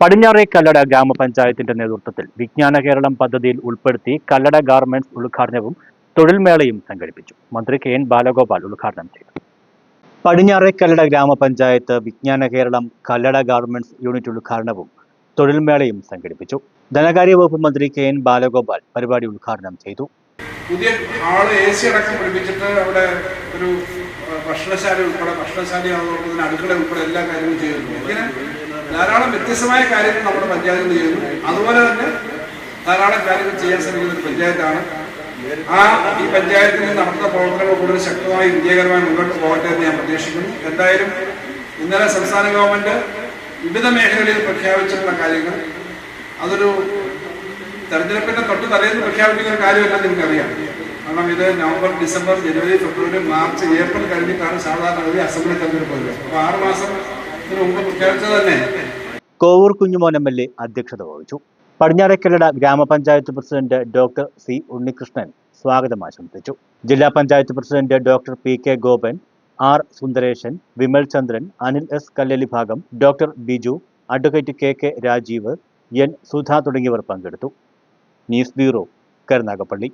പടിഞ്ഞാറേ കല്ലട ഗ്രാമപഞ്ചായത്തിന്റെ നേതൃത്വത്തിൽ വിജ്ഞാന കേരളം പദ്ധതിയിൽ ഉൾപ്പെടുത്തി കല്ലട ഗാർമെന്റ്സ് ഉദ്ഘാടനവും തൊഴിൽമേളയും സംഘടിപ്പിച്ചു. മന്ത്രി കെ എൻ ബാലഗോപാൽ ഉദ്ഘാടനം ചെയ്തു. പടിഞ്ഞാറേ കല്ലട ഗ്രാമപഞ്ചായത്ത് വിജ്ഞാന കേരളം കല്ലട ഗാർമെന്റ്സ് യൂണിറ്റ് ഉദ്ഘാടനവും തൊഴിൽമേളയും സംഘടിപ്പിച്ചു. ധനകാര്യ വകുപ്പ് മന്ത്രി കെ എൻ ബാലഗോപാൽ പരിപാടി ഉദ്ഘാടനം ചെയ്തു. പുതിയ ആൾ എ സി അടക്കം പിടിപ്പിച്ചിട്ട് അവിടെ ഒരു ഭക്ഷണശാല ഉൾപ്പെടെ ഭക്ഷണശാല അതുപോലെ അടുക്കള ഉൾപ്പെടെ എല്ലാ കാര്യങ്ങളും ചെയ്യുന്നു ഇങ്ങനെ ധാരാളം വ്യത്യസ്തമായ കാര്യങ്ങൾ നമ്മുടെ പഞ്ചായത്തിൽ ചെയ്യുന്നു. അതുപോലെ തന്നെ ധാരാളം കാര്യങ്ങൾ ചെയ്യാൻ ശ്രമിക്കുന്ന ഒരു പഞ്ചായത്താണ്. ആ ഈ പഞ്ചായത്തിൽ നടത്തുന്ന പ്രവർത്തനങ്ങൾ കൂടുതൽ ശക്തമായി വിജയകരമായി മുന്നോട്ട് പോകട്ടെ എന്ന് ഞാൻ പ്രതീക്ഷിക്കുന്നു. എന്തായാലും ഇന്നലെ സംസ്ഥാന ഗവൺമെന്റ് വിവിധ മേഖലകളിൽ പ്രഖ്യാപിച്ചിട്ടുള്ള കാര്യങ്ങൾ അതൊരു തെരഞ്ഞെടുപ്പിന്റെ തൊട്ട് തലേന്ന് പ്രഖ്യാപിക്കുന്ന ഒരു കാര്യമല്ല നിങ്ങൾക്കറിയാം. കാരണം ഇത് നവംബർ ഡിസംബർ ജനുവരി ഫെബ്രുവരി മാർച്ച് ഏപ്രിൽ കഴിഞ്ഞിട്ടാണ് സാധാരണ അസംബ്ലി തെരഞ്ഞെടുപ്പ് വരുന്നത്. അപ്പൊ ആറ് മാസത്തിന് മുമ്പ് പ്രഖ്യാപിച്ചത് തന്നെ Kovoor Kunjumon M L A അധ്യക്ഷത വഹിച്ചു. പടിഞ്ഞാറേക്കല്ലട ഗ്രാമപഞ്ചായത്ത് പ്രസിഡന്റ് ഡോക്ടർ സി ഉണ്ണികൃഷ്ണൻ സ്വാഗതം ആശംസിച്ചു. ജില്ലാ panchayat president doctor P K Gopan R Sundaresan Vimal Chandran Anil S Kallelibhagam doctor Biju advocate K K Rajeev N Sudha തുടങ്ങിയവർ പങ്കെടുത്തു. News bureau Karunagappally.